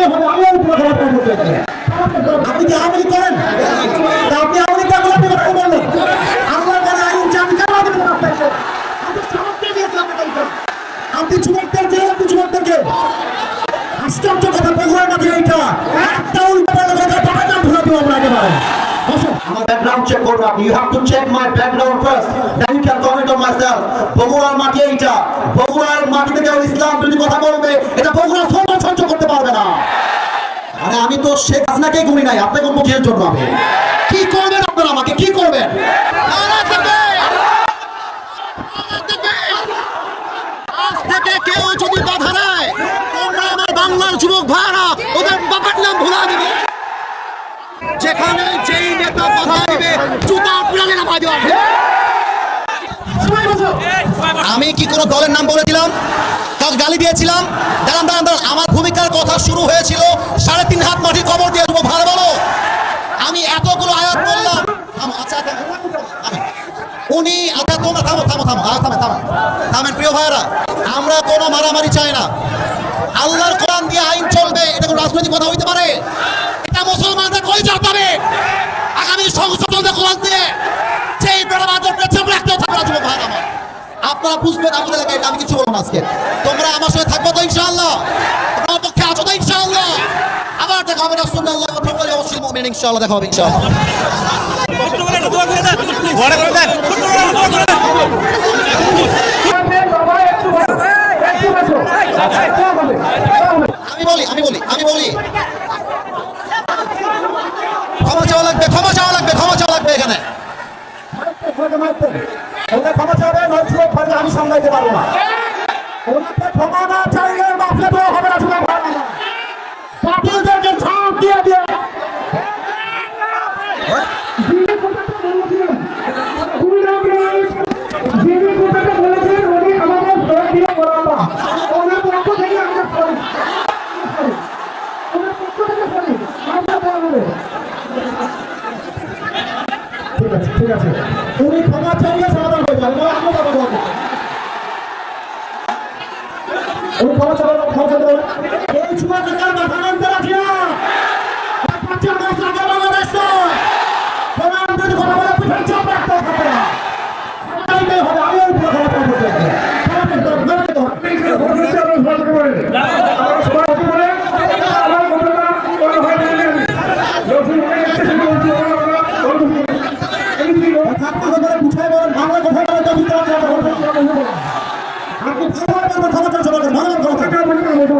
ক্ষমতাইতে হবে আমি প্রধানমন্ত্রীর মধ্যে দিয়ে। আপনি কি আওয়ামী লীগ করেন? আপনি আওয়ামী লীগ করলে আপনি কথা বললেন আল্লাহ করে আইন যে কেন আপনি আপনি যুবকদেরকে আপনি যুবকদেরকে আশ্চর্য কথা বগুড়ার মাঝে এইটা একটা উল্টা কথা, টাকা দাম ধরে দিব আমরা একেবারে। আমার ব্যাকগ্রাউন্ড চেক আপনি you have to check my background first then you can comment on my self বগুড়ার মাটি এইটা। বগুড়ার মাটিতে কেউ ইসলাম যদি কথা বলবে, এটা বগুড়া সমাজ সহ্য করতে পারবে না আরে আমি তো শেখ হাসিনাকেই গুনি নাই, আপনাকে কিসের জন্য আমি। কি করবেন আপনারা আমাকে? কি করবেন? থেকে কেউ ওদের নাম ভুলা যেখানে যেই নেতা বাধা দিবে, জুতা বাজে আমি কি কোনো দলের নাম বলেছিলাম কাউকে গালি দিয়েছিলাম? দাঁড়ান দাঁড়ান দাঁড়ান। আমার ভূমিকার কথা শুরু হয়েছিল সাড়ে তিন হাত মাটির কবর দিয়ে দেবো ভালো বলো। আমি এতগুলো আয়াত বললাম। আচ্ছা আচ্ছা, উনি আচ্ছা তোমরা থামো থামো থামো থামে থামে থামেন প্রিয় ভাইরা আমরা কোনো মারামারি চাই না। আল্লাহর কোরআন দিয়ে আইন চলবে এটা কোনো রাজনৈতিক কথা হইতে পারে এটা মুসলমানদের কই যাতে হবে আগামী সংসদে কোরআন দিয়ে যেই বেড়াবাদের পেছনে রাখতে থাকবে না যুবক ভাইরা আমার আপনারা বুঝবেন আপনাদের এলাকায় আমি কিছু বলব আজকে। তোমরা আমার সাথে থাকব তো ইনশাআল্লাহ? তোমরা পক্ষে আছো তো ইনশাআল্লাহ? আবার দেখা হবে রাসূলুল্লাহ বলে অবশ্যই মুমিন, ইনশাআল্লাহ দেখা হবে আমি বলি আমি বলি আমি বলি। ক্ষমা চাওয়া লাগবে, ক্ষমা চাওয়া লাগবে, ক্ষমা চাওয়া লাগবে এখানে। ওরা ক্ষমা চাবে নয়তো ফলে আমি সামলাইতে পারব না। ওনাকে ক্ষমা না চাইলে মাফলে তো হবে না শুধু ভালো ছাপ দিয়ে দিয়ে যিনি কথাটা বলেছেন উনি আমাদের ভোট দিয়ে বলাবা ওনার পক্ষ থেকে আমরা সরি ওনার পক্ষ থেকে সরি আমরা বলব ঠিক আছে। উনি ক্ষমা চাইলে সমাধান হয়ে যাবে আমরা কথা বলব উনি ক্ষমা চাইলে ক্ষমা চাইলে এই ছোট টাকার মাথা নামতে রাখি না। পাঁচের দশ টাকা বাংলাদেশ নয়। প্রধানমন্ত্রী কথা বলে পিঠে চাপ রাখতে হবে না। আমি ওই পুরো ক্ষমতা করতে হবে ক্ষমতা করতে হবে কথা কথা বলে বুঝাই বলেন বাংলা কথা বলে তো বুঝতে পারছি না। আপনি ভালোভাবে বলবেন, ক্ষমা চাইছে বলেন, ভালোভাবে ক্ষমা চাইছে।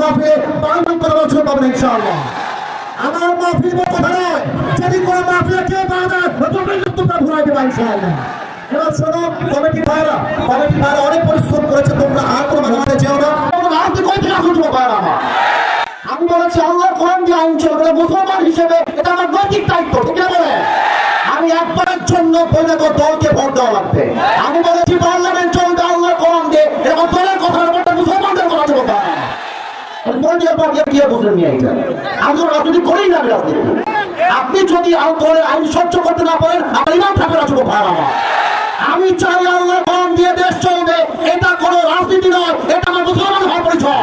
মাফিয়ে পালন করার জন্য পাবেন ইনশাআল্লাহ। আমার মাফির কথা নয়, যদি কোনো মাফিয়া কে পাওয়া যায় তোমরা ঘুরাই দেবা ইনশাআল্লাহ। এবার শোনো, কমিটি ভাইরা কমিটি ভাইরা অনেক পরিশ্রম করেছে, তোমরা আর কোনো যেও না। আর কি ভাইরা আমি বলেছি আল্লাহ কোরআন দিয়ে আইন চলবে মুসলমান হিসেবে এটা আমার নৈতিক দায়িত্ব, ঠিক আছে আমি একবারের জন্য বলে দেবো দলকে ভোট দেওয়া লাগবে। আমি বলেছি, পার্লামেন্ট চলবে আল্লাহ কোরআন দিয়ে, এরকম দলের কথা বলতে মুসলমানদের কথা চলবে বুঝলেন নিয়ে আমি না আপনি যদি আইন সহ্য করতে না পারেন, আমার ইমাম ঠাকুর আসব আমি চাই আল্লাহ দিয়ে দেশ চলবে। এটা কোনো রাজনীতি নয়, এটা আমার মুসলমান হওয়ার পরিচয়।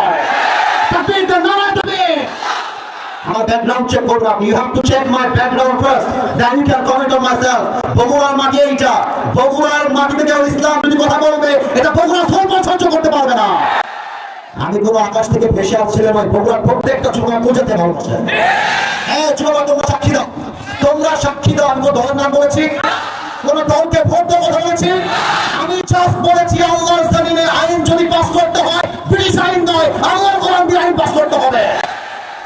বগুড়ার এইটা। বগুড়ার ইসলাম যদি কথা বলবে, এটা বগুড়া সহ্য করতে পারবে না। আমি কোনো আকাশ থেকে ভেসে আসছিলাম, ওই বগুড়ার প্রত্যেকটা যুবক বোঝাতে ভালোবাসে হ্যাঁ যুবক তোমরা সাক্ষী দাও। তোমরা সাক্ষী দাও, আমি কোনো দলের নাম বলেছি। কোন দলকে ভোট দেওয়ার বলেছি। আমি জাস্ট বলেছি, আল্লাহর জমিনে আইন যদি পাস করতে হয়, ব্রিটিশ আইন নয়, আল্লাহর কোরআন দিয়ে আইন পাস করতে হবে।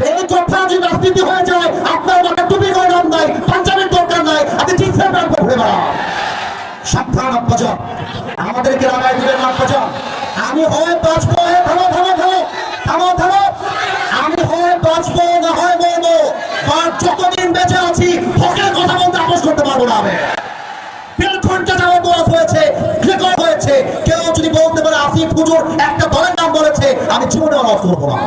এই কথা যদি রাজনীতি হয়ে যায়, আপনার মাথায় টুপি করে নাম নাই, পাঞ্জাবের দরকার নাই, আপনি ঠিক ফেব্রার করে বেড়ান সাবধান, আব্বাজান। আমাদেরকে লাগাই দিবেন আব্বাজান। আমি হয় বাঁচবো হয়ে থামো থামো থামো থামো থামো। আমি হয় বাঁচবো, না হয় মরবো। যতদিন বেঁচে আছি হকের কথা বলতে আপোষ করতে পারব না আমি। হয়েছে, রেকর্ড হয়েছে। কেউ যদি বলতে পারে, আসিফ একটা দলের নাম বলেছে, আমি জীবনে ওয়াজ করব না।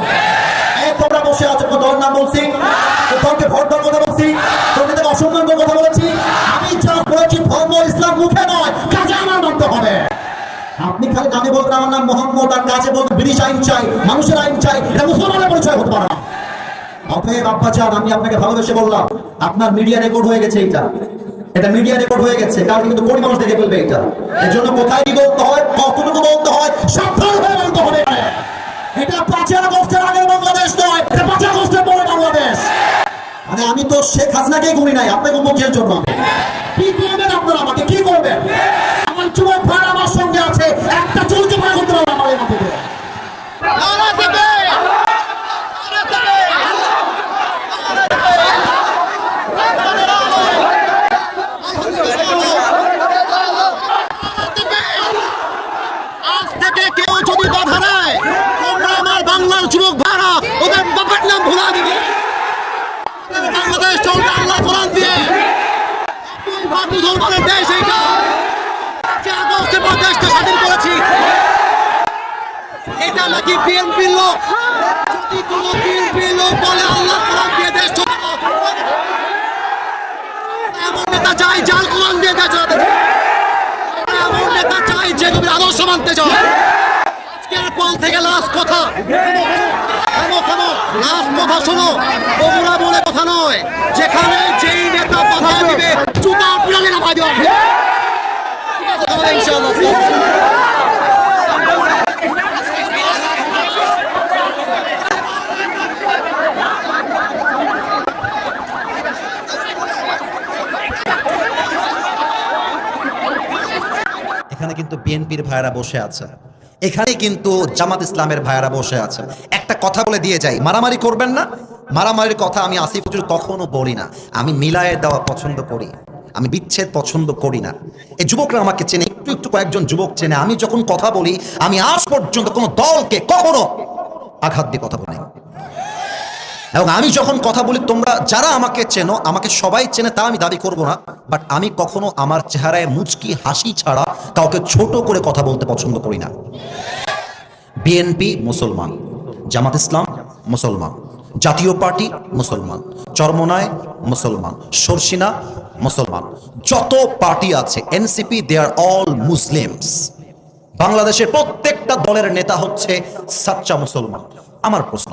বসে আছো, কোনো নাম বলছি? তোমাকে ভোট দেওয়ার কথা বলছি? থেকে অসম্মান কথা বলেছি? আমি যা বলেছি ধর্ম, ইসলাম মুখে নয় কাজে আমার মানতে হবে খালি নামে বলবেন আমার নাম মোহাম্মদ, আর কাজে বলবেন ব্রিটিশ আইন চাই, মানুষের আইন চাই, এটা মুসলমানের পরিচয় হতে পারে অতএব আব্বা চান আমি আপনাকে ভালোবেসে বললাম, আপনার মিডিয়া রেকর্ড হয়ে গেছে এটা এটা মিডিয়া রেকর্ড হয়ে গেছে কারণ কিন্তু কোটি মানুষ দেখে ফেলবে এটা এর জন্য কোথায় কি বলতে হয়, কতটুকু বলতে হয়, সাবধান হয়ে বলতে হবে এটা পাঁচই আগস্টের আগের বাংলাদেশ নয়, এটা পাঁচই আগস্টের পরে বাংলাদেশ। মানে আমি তো শেখ হাসিনাকে গুনি নাই, আপনাকে মুখের জন্য কি করবেন আপনারা আমাকে? কি করবেন আমার যুবক ভাই আমার সঙ্গে আছে একটা চলতে পারে করতে পারবে আমার এই মাঠে আজ থেকে কেউ যদি বাধা দেয় তোমরা আমার বাংলার যুবক ভাড়া ওদের বাপের নাম ভুলা দিবে বাংলাদেশ আল্লাহ কোরআন দিয়ে। মুসলমানের দেশ এইটা। যে আগস্টে পর দেশটা স্বাধীন করেছি। এটা নাকি বিএনপির লোক? যদি কোনো বিএনপির লোক বলে, আল্লাহ কোরআন দিয়ে দেশ চলাবো এমন নেতা চাই যার কোরআন দিয়ে দেশ চালাতে এমন নেতা আদর্শ মানতে চায়। আজকের পল থেকে লাস্ট কথা। লাস্ট কথা শোনো বগুড়া বলে কথা নয়। যেখানে যেই নেতা বাধা দিবে, জুতা পিড়ালে না ভাই দেওয়া এখানে কিন্তু বিএনপির ভাইয়েরা বসে আছে। এখানে কিন্তু জামাত ইসলামের ভাইয়েরা বসে আছে। একটা কথা বলে দিয়ে যাই। মারামারি করবেন না? মারামারির কথা আমি আসিফ হুজুর কখনো বলি না। আমি মিলায়ে দেওয়া পছন্দ করি। আমি বিচ্ছেদ পছন্দ করি না। এই যুবকরা আমাকে চেনে, একটু একটু কয়েকজন যুবক চেনে। আমি যখন কথা বলি, আমি আজ পর্যন্ত কোনো দলকে কখনো আঘাত দিয়ে কথা বলি এবং আমি যখন কথা বলি, তোমরা যারা আমাকে চেনো, আমাকে সবাই চেনে, তা আমি দাবি করব না। বাট আমি কখনো আমার চেহারায় মুচকি হাসি ছাড়া কাউকে ছোট করে কথা বলতে পছন্দ করি না। বিএনপি মুসলমান। জামাত ইসলাম, মুসলমান। জাতীয় পার্টি, মুসলমান। চরমনায়, মুসলমান। সরসিনা, মুসলমান। যত পার্টি আছে NCP they are all Muslims বাংলাদেশের প্রত্যেকটা দলের নেতা হচ্ছে সাচ্চা মুসলমান। আমার প্রশ্ন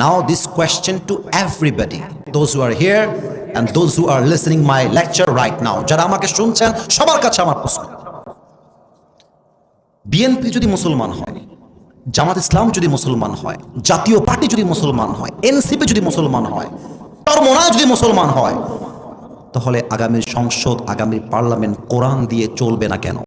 now this question to everybody those who are here and those who are listening my lecture right now যারা আমাকে শুনছেন, সবার কাছে আমার প্রশ্ন। বিএনপি যদি মুসলমান হয় জামাত ইসলাম যদি মুসলমান হয়, জাতীয় পার্টি যদি মুসলমান হয়, এনসিপি যদি মুসলমান হয় টর্মোনা যদি মুসলমান হয়, তাহলে আগামী সংসদ, আগামী পার্লামেন্ট কোরআন দিয়ে চলবে না কেন?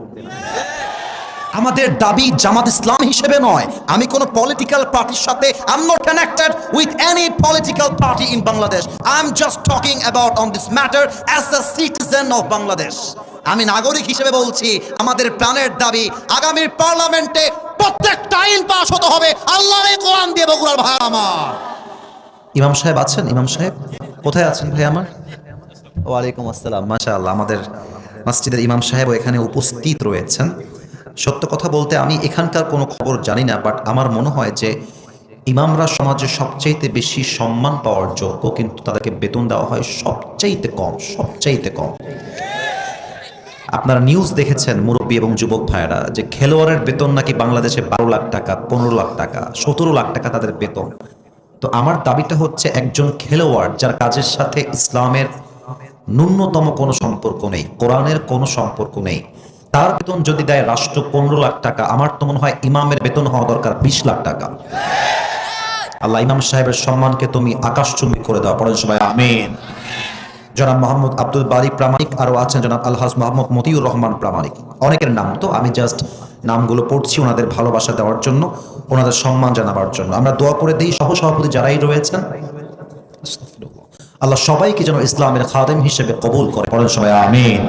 আমাদের দাবি জামাত ইসলাম হিসেবে নয়। আমি কোন পলিটিক্যাল পার্টির সাথে I am not connected with any political party in Bangladesh I am just talking about on this matter as a citizen of Bangladesh আমি নাগরিক হিসেবে বলছি, আমাদের প্রাণের দাবি আগামীর পার্লামেন্টে প্রত্যেকটা আইন পাস হতে হবে। আল্লাহর কোরআন দিয়ে, বগুড়ার ভাই আমার। ইমাম সাহেব আছেন? ইমাম সাহেব, কোথায় আছেন ভাই আমার? ওয়ালাইকুম আসসালাম। মাশাআল্লাহ, আমাদের মসজিদের ইমাম সাহেব এখানে উপস্থিত রয়েছেন। সত্য কথা বলতে আমি এখানকার কোনো খবর জানি না বাট আমার মনে হয় যে ইমামরা সমাজে সবচাইতে বেশি সম্মান পাওয়ার যোগ্য কিন্তু তাদেরকে বেতন দেওয়া হয় সবচাইতে কম সবচাইতে কম। আপনারা নিউজ দেখেছেন, মুরব্বী এবং যুবক ভাইয়েরা, যে খেলোয়াড়ের বেতন নাকি বাংলাদেশে বারো লাখ টাকা, পনেরো লাখ টাকা, সতেরো লাখ টাকা তাদের বেতন। তো আমার দাবিটা হচ্ছে একজন খেলোয়াড় যার কাজের সাথে ইসলামের ন্যূনতম কোনো সম্পর্ক নেই, কোরআনের কোনো সম্পর্ক নেই। তার বেতন যদি দেয় রাষ্ট্র পনেরো লাখ টাকা, আমার তো মনে হয় ইমামের বেতন হওয়া দরকার বিশ লাখ টাকা। আল্লাহ, ইমাম সাহেবের সম্মানকে তুমি আকাশচুম্বী করে দাও। পড়েন সবাই, আমিন। জনাব মোহাম্মদ আব্দুল বারি প্রামাণিক, আরও আছেন জনাব আলহাজ মোহাম্মদ মতিউর রহমান প্রামাণিক। অনেকের নাম তো, আমি জাস্ট নামগুলো পড়ছি ওনাদের ভালোবাসা দেওয়ার জন্য, ওনাদের সম্মান জানাবার জন্য। আমরা দোয়া করে দিই সহ সভাপতি যারাই রয়েছেন। আল্লাহ সবাইকে যেন ইসলামের খাদেম হিসেবে কবুল করে। পড়েন সবাই, আমিন।